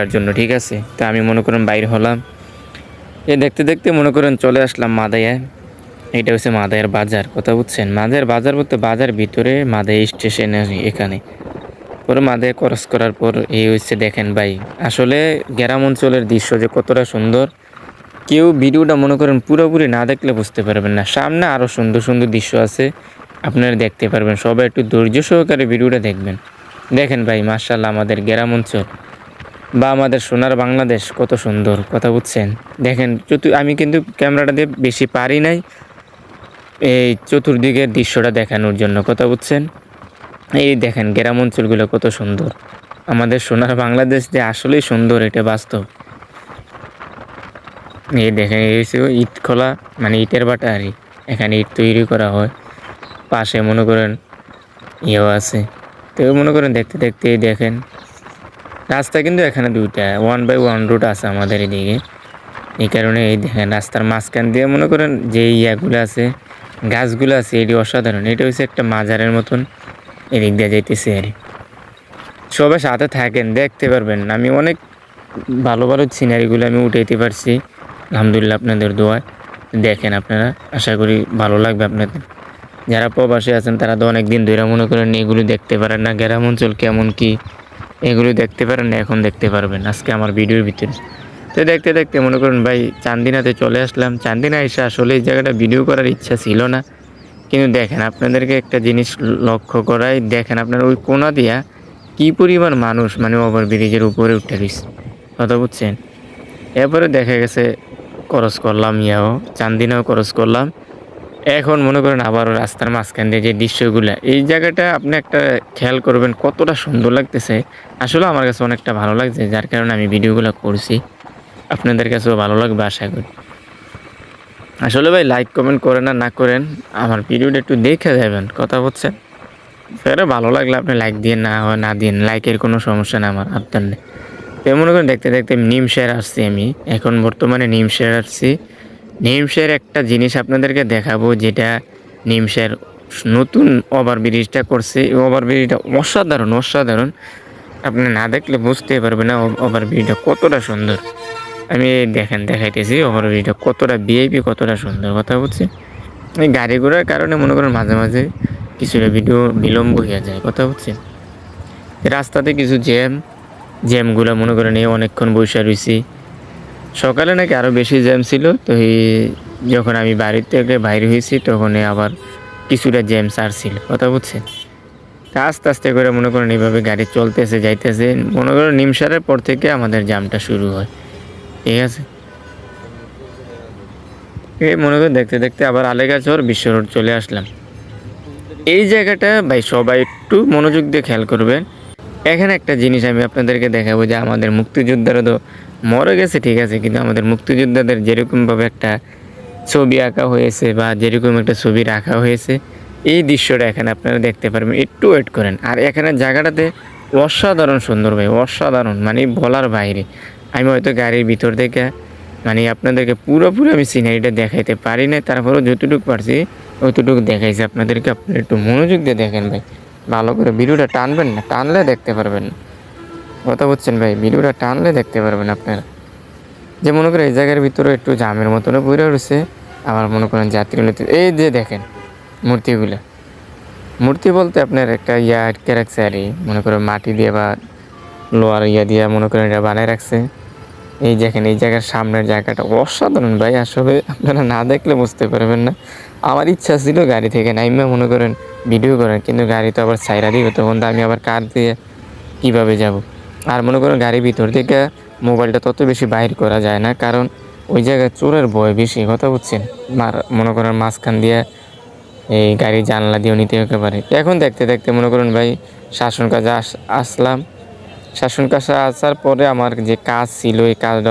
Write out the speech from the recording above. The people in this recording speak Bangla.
তার জন্য, ঠিক আছে? তা আমি মনে করেন বাইর হলাম। এ দেখতে দেখতে মনে করেন চলে আসলাম মাদায়ায় এটা হচ্ছে মাদায়ের বাজার, কথা বুঝছেন? মাদায়ের বাজার বলতে বাজার ভিতরে মাদায় স্টেশন এখানে। পরে মাদায় ক্রস করার পর এই হচ্ছে দেখেন ভাই, আসলে গ্রাম অঞ্চলের দৃশ্য যে কতটা সুন্দর। কেউ ভিডিওটা মনে করেন পুরোপুরি না দেখলে বুঝতে পারবেন না। সামনে আরও সুন্দর সুন্দর দৃশ্য আছে, আপনারা দেখতে পারবেন। সবাই একটু ধৈর্য সহকারে ভিডিওটা দেখবেন। দেখেন ভাই মার্শাল্লাহ আমাদের গ্রাম অঞ্চল। বা আমাদের সোনার বাংলাদেশ কত সুন্দর কথা বুঝছেন? দেখেন, চতু, আমি কিন্তু ক্যামেরাটা দিয়ে বেশি পারি নাই। এই চতুর্দিকের দৃশ্যটা দেখানোর জন্য, কথা বুঝছেন? এই দেখেন, গ্রাম অঞ্চলগুলো কত সুন্দর। আমাদের সোনার বাংলাদেশ যে আসলেই সুন্দর, এটা বাস্তব। এই দেখেন, এই ইট খোলা মানে ইটের বাটা আর এখানে ইট তৈরি করা হয়। পাশে মনে করেন ইয়েও আছে। তো মনে করেন দেখতে দেখতে এই দেখেন রাস্তা কিন্তু এখানে দুইটা। ওয়ান বাই ওয়ান রুট আছে আমাদের এদিকে। এই কারণে এই দেখেন, রাস্তার মাঝখান দিয়ে মনে করেন যে ইয়াগুলো আছে, গাছগুলো আছে, এটি অসাধারণ। এটা হচ্ছে একটা মাজারের মতন এদিক দিয়ে যাইতেছে আর। সবাই সাথে থাকেন, দেখতে পারবেন। আমি অনেক ভালো ভালো সিনারিগুলো আমি উঠাইতে পারছি। আলহামদুলিল্লাহ আপনাদের দোয়ায় দেখেন আপনারা, আশা করি ভালো লাগবে আপনাদের। যারা প্রবাসী আছেন, তারা তো অনেক দিন ধরে মনে করেন এগুলো দেখতে পারেন না। গ্রাম অঞ্চল কেমন কি? এগুলো দেখতে পারেন, এখন দেখতে পারবেন আজকে আমার ভিডিওর ভিতরে। তো দেখতে দেখতে মনে করেন ভাই, চান্দিনাতে চলে আসলাম। চান্দিনা এসে আসলে এই জায়গাটা ভিডিও করার ইচ্ছা ছিল না। কিন্তু দেখেন আপনাদেরকে একটা জিনিস লক্ষ্য করাই, দেখেন আপনার ওই কোনা দিয়া কি পরিমাণ মানুষ মানে ওভার ব্রিজের উপরে উঠে গেছে। কথা বুঝছেন? এরপরে দেখা গেছে খরচ করলাম ইয়াও, চান্দিনাও খরচ করলাম। এখন মনে করেন আবার রাস্তার মাঝখান দিয়ে যে দৃশ্যগুলো, এই জায়গাটা আপনি একটা খেয়াল করবেন কতটা সুন্দর লাগতেছে। আসলে আমার কাছে অনেকটা ভালো লাগছে, যার কারণে আমি ভিডিওগুলো করছি। আপনাদের কাছেও ভালো লাগবে আশা করি। আসলে ভাই লাইক কমেন্ট করেন আর না করেন, আমার ভিডিওটা একটু দেখে যাবেন, কথা বলছেন। ফেরে ভালো লাগলে আপনি লাইক দিয়ে না হয়, না দিন লাইকের কোনো সমস্যা না আমার আপনার নেই তো মনে করেন দেখতে দেখতে নিম শেয়ার আসছি আমি। এখন বর্তমানে নিম শেয়ার আসছি। নিম শেয়ার একটা জিনিস আপনাদেরকে দেখাবো, যেটা নিমসের নতুন ওভার ব্রিজটা করছে। ওভার ব্রিজটা অসাধারণ অসাধারণ। আপনি না দেখলে বুঝতে পারবেন না ওভার ব্রিজটা কতটা সুন্দর। আমি দেখেন, দেখাইতেছি ওভার ব্রিজটা কতটা ভিআইপি কতটা সুন্দর কথা বলছি। এই গাড়ি ঘোড়ার কারণে মনে করেন মাঝে মাঝে কিছুটা ভিডিও বিলম্ব হয়ে যায় কথা বলছি। রাস্তাতে কিছু জ্যাম, জ্যামগুলো মনে করেন এই অনেকক্ষণ বসে রয়েছি সকালে নাকি আরও বেশি জ্যাম ছিল, তো এই যখন আমি বাড়ির থেকে বাইরে হয়েছি তখন আবার কিছুটা জ্যাম সার ছিল, কথা বুঝছেন? আস্তে আস্তে করে মনে করেন এইভাবে গাড়ি চলতেছে, যাইতেছে, মনে করেন নিমসারের পর থেকে আমাদের জ্যামটা শুরু হয়, ঠিক আছে? এই মনে করেন দেখতে দেখতে আবার আলেগাচর বিশ্ব রোড চলে আসলাম। এই জায়গাটা ভাই সবাই একটু মনোযোগ দিয়ে খেয়াল করবেন এখানে একটা জিনিস আমি আপনাদেরকে দেখাবো যে আমাদের মুক্তিযোদ্ধারা তো মরে গেছে, ঠিক আছে, কিন্তু আমাদের মুক্তিযোদ্ধাদের যেরকমভাবে একটা ছবি আঁকা হয়েছে বা যেরকম একটা ছবি রাখা হয়েছে, এই দৃশ্যটা এখানে আপনারা দেখতে পারবেন। একটু ওয়েট করেন। আর এখানে জায়গাটাতে অসাধারণ সুন্দর ভাই, অসাধারণ মানে বলার বাইরে। আমি হয়তো গাড়ির ভিতর থেকে মানে আপনাদেরকে পুরোপুরি আমি সিনারিটা দেখাইতে পারি না তারপরেও যতটুকু পারছি, অতটুকু দেখাইছি। আপনাদেরকে আপনারা একটু মনোযোগ দিয়ে দেখেন ভাই। ভালো করে ভিডিওটা টানবেন না, টানলে দেখতে পারবেন। কথা বলছেন ভাই? ভিডিওটা টানলে দেখতে পারবেন আপনারা। যে মনে করেন এই জায়গার ভিতরে একটু জামের মতনও পড়ে রয়েছে, আবার মনে করেন যাত্রী নিতে এই যে দেখেন মূর্তিগুলো। মূর্তি বলতে আপনার একটা ইয়া আটকে রাখছে আর কি। মনে করেন মাটি দিয়ে বা লোহার ইয়া দিয়ে মনে করেন এটা বানায় রাখছে। এই দেখেন, এই জায়গার সামনের জায়গাটা অসাধারণ ভাই। আসলে আপনারা না দেখলে বুঝতে পারবেন না। আমার ইচ্ছা ছিল গাড়ি থেকে নাইমা, মনে করেন ভিডিও করেন, কিন্তু গাড়ি তো আবার সাইরা দিবে তখন তো আমি আবার কার দিয়ে কীভাবে যাব? আর মনে করেন গাড়ির ভিতর থেকে মোবাইলটা তত বেশি বাইর করা যায় না, কারণ ওই জায়গায় চোরের ভয় বেশি, কথা বুঝছেন? মনে করেন মাঝখান দিয়ে এই গাড়ি জানলা দিয়েও নিতে হতে পারে এখন দেখতে দেখতে মনে করুন ভাই, শাসন কাজে আস, আসলাম। শাসন কাজে আসার পরে আমার যে কাজ ছিল এই কাজটা